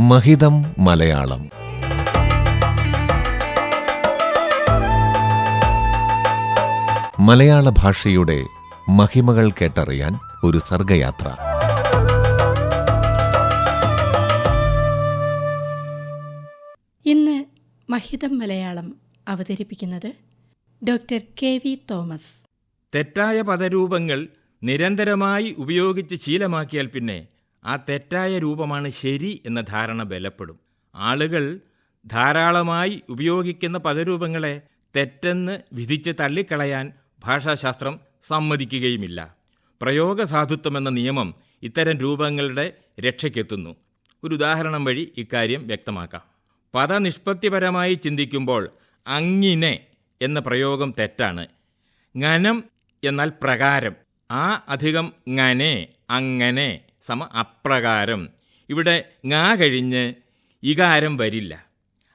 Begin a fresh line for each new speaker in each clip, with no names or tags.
മഹിതം മലയാളം. മലയാള ഭാഷയുടെ മഹിമകൾ കേട്ടറിയാൻ ഒരു സർഗയാത്ര.
ഇന്ന് മഹിതം മലയാളം അവതരിപ്പിക്കുന്നത് ഡോക്ടർ കെ വി തോമസ്.
തെറ്റായ പദരൂപങ്ങൾ നിരന്തരമായി ഉപയോഗിച്ച് ശീലമാക്കിയാൽ പിന്നെ ആ തെറ്റായ രൂപമാണ് ശരി എന്ന ധാരണ ബലപ്പെടും. ആളുകൾ ധാരാളമായി ഉപയോഗിക്കുന്ന പദരൂപങ്ങളെ തെറ്റെന്ന് വിധിച്ച് തള്ളിക്കളയാൻ ഭാഷാശാസ്ത്രം സമ്മതിക്കുകയുമില്ല. പ്രയോഗസാധുത്വം എന്ന നിയമം ഇത്തരം രൂപങ്ങളുടെ രക്ഷയ്ക്കെത്തുന്നു. ഒരു ഉദാഹരണം വഴി ഇക്കാര്യം വ്യക്തമാക്കാം. പദനിഷ്പത്തിപരമായി ചിന്തിക്കുമ്പോൾ അങ്ങിനെ എന്ന പ്രയോഗം തെറ്റാണ്. ങ്ങനം എന്നാൽ പ്രകാരം. ആ അധികം ങ്ങനെ അങ്ങനെ സമ അപ്രകാരം. ഇവിടെ ങാ കഴിഞ്ഞ് ഇകാരം വരില്ല.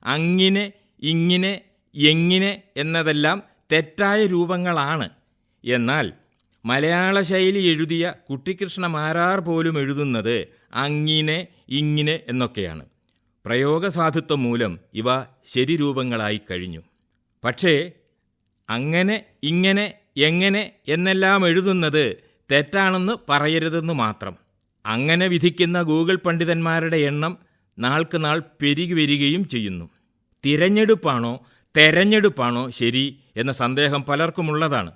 അങ്ങിനെ ഇങ്ങിനെ എങ്ങിനെ എന്നതെല്ലാം തെറ്റായ രൂപങ്ങളാണ്. എന്നാൽ മലയാള ശൈലി എഴുതിയ കുട്ടിക്കൃഷ്ണ മാരാർ പോലും എഴുതുന്നത് അങ്ങിനെ ഇങ്ങിനെ എന്നൊക്കെയാണ്. പ്രയോഗസാധുത്വം മൂലം ഇവ ശരി രൂപങ്ങളായി കഴിഞ്ഞു. പക്ഷേ അങ്ങനെ ഇങ്ങനെ എങ്ങനെ എന്നെല്ലാം എഴുതുന്നത് തെറ്റാണെന്ന് പറയരുതെന്ന് മാത്രം. അങ്ങനെ വിധിക്കുന്ന ഗൂഗിൾ പണ്ഡിതന്മാരുടെ എണ്ണം നാൾക്ക് നാൾ പെരുകി വരികയും ചെയ്യുന്നു. തിരഞ്ഞെടുപ്പാണോ തെരഞ്ഞെടുപ്പാണോ ശരി എന്ന സന്ദേഹം പലർക്കുമുള്ളതാണ്.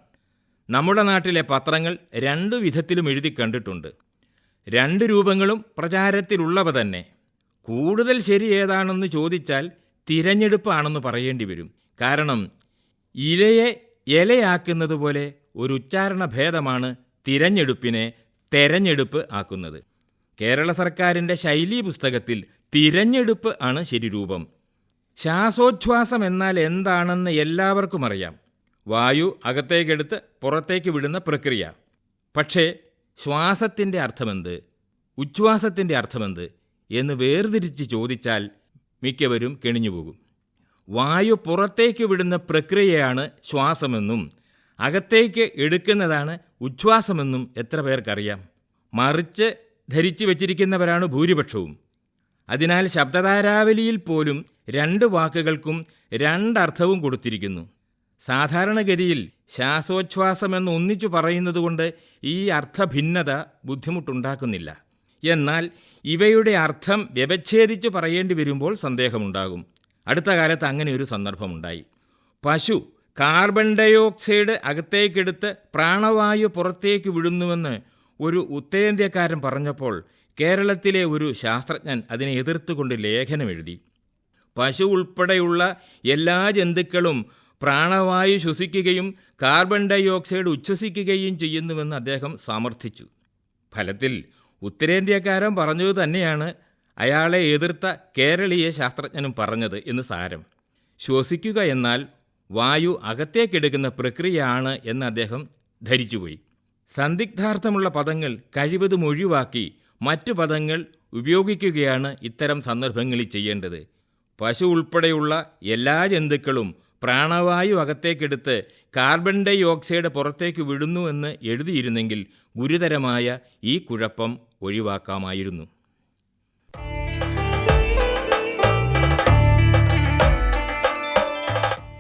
നമ്മുടെ നാട്ടിലെ പത്രങ്ങൾ രണ്ടു വിധത്തിലും എഴുതി കണ്ടിട്ടുണ്ട്. രണ്ട് രൂപങ്ങളും പ്രചാരത്തിലുള്ളവ തന്നെ. കൂടുതൽ ശരി ഏതാണെന്ന് ചോദിച്ചാൽ തിരഞ്ഞെടുപ്പാണെന്ന് പറയേണ്ടി വരും. കാരണം ഇലയെ ഇലയാക്കുന്നത് പോലെ ഒരു ഉച്ചാരണ ഭേദമാണ് തിരഞ്ഞെടുപ്പിനെ തെരഞ്ഞെടുപ്പ് ആക്കുന്നത്. കേരള സർക്കാരിന്റെ ശൈലി പുസ്തകത്തിൽ തിരഞ്ഞെടുപ്പ് ആണ് ശരി രൂപം ശ്വാസോച്ഛ്വാസം എന്നാൽ എന്താണെന്ന് എല്ലാവർക്കും അറിയാം. വായു അകത്തേക്കെടുത്ത് പുറത്തേക്ക് വിടുന്ന പ്രക്രിയ. പക്ഷേ ശ്വാസത്തിന്റെ അർത്ഥമെന്ത്? ഉച്ഛ്വാസത്തിന്റെ അർത്ഥമെന്ത്? എന്ന് വേർതിരിച്ച് ചോദിച്ചാൽ മിക്കവരും കെണിഞ്ഞുപോകും. വായു പുറത്തേക്ക് വിടുന്ന പ്രക്രിയയാണ് ശ്വാസമെന്നും അകത്തേക്ക് എടുക്കുന്നതാണ് ഉച്ഛ്വാസമെന്നും എത്ര പേർക്കറിയാം. മറിച്ച് ധരിച്ചു വച്ചിരിക്കുന്നവരാണ് ഭൂരിപക്ഷവും. അതിനാൽ ശബ്ദധാരാവലിയിൽ പോലും രണ്ട് വാക്കുകൾക്കും രണ്ടർത്ഥവും കൊടുത്തിരിക്കുന്നു. സാധാരണഗതിയിൽ ശ്വാസോച്ഛ്വാസമെന്ന് ഒന്നിച്ചു പറയുന്നതുകൊണ്ട് ഈ അർത്ഥഭിന്നത ബുദ്ധിമുട്ടുണ്ടാക്കുന്നില്ല. എന്നാൽ ഇവയുടെ അർത്ഥം വ്യവച്ഛേദിച്ച് പറയേണ്ടി വരുമ്പോൾ സന്ദേഹമുണ്ടാകും. അടുത്ത കാലത്ത് അങ്ങനെ ഒരു സന്ദർഭമുണ്ടായി. പശു കാർബൺ ഡയോക്സൈഡ് അകത്തേക്കെടുത്ത് പ്രാണവായു പുറത്തേക്ക് വിടുന്നുവെന്ന് ഒരു ഉത്തരേന്ത്യക്കാരൻ പറഞ്ഞപ്പോൾ കേരളത്തിലെ ഒരു ശാസ്ത്രജ്ഞൻ അതിനെ എതിർത്തുകൊണ്ട് ലേഖനം എഴുതി പശു ഉൾപ്പെടെയുള്ള എല്ലാ ജന്തുക്കളും പ്രാണവായു ശ്വസിക്കുകയും കാർബൺ ഡൈ ഓക്സൈഡ് ഉച്ഛ്വസിക്കുകയും ചെയ്യുന്നുവെന്ന് അദ്ദേഹം സമർത്ഥിച്ചു. ഫലത്തിൽ ഉത്തരേന്ത്യക്കാരൻ പറഞ്ഞത് തന്നെയാണ് അയാളെ എതിർത്ത കേരളീയ ശാസ്ത്രജ്ഞനും പറഞ്ഞത് എന്ന് സാരം. ശ്വസിക്കുക എന്നാൽ വായു അകത്തേക്കെടുക്കുന്ന പ്രക്രിയയാണ് എന്ന് അദ്ദേഹം ധരിച്ചുപോയി. സന്ദിഗ്ധാർത്ഥമുള്ള പദങ്ങൾ കഴിവതും ഒഴിവാക്കി മറ്റു പദങ്ങൾ ഉപയോഗിക്കുകയാണ് ഇത്തരം സന്ദർഭങ്ങളിൽ ചെയ്യേണ്ടത്. പശു ഉൾപ്പെടെയുള്ള എല്ലാ ജന്തുക്കളും പ്രാണവായു അകത്തേക്കെടുത്ത് കാർബൺ ഡൈ ഓക്സൈഡ് പുറത്തേക്ക് വിടുന്നു എന്ന് എഴുതിയിരുന്നെങ്കിൽ ഗുരുതരമായ ഈ കുഴപ്പം ഒഴിവാക്കാമായിരുന്നു.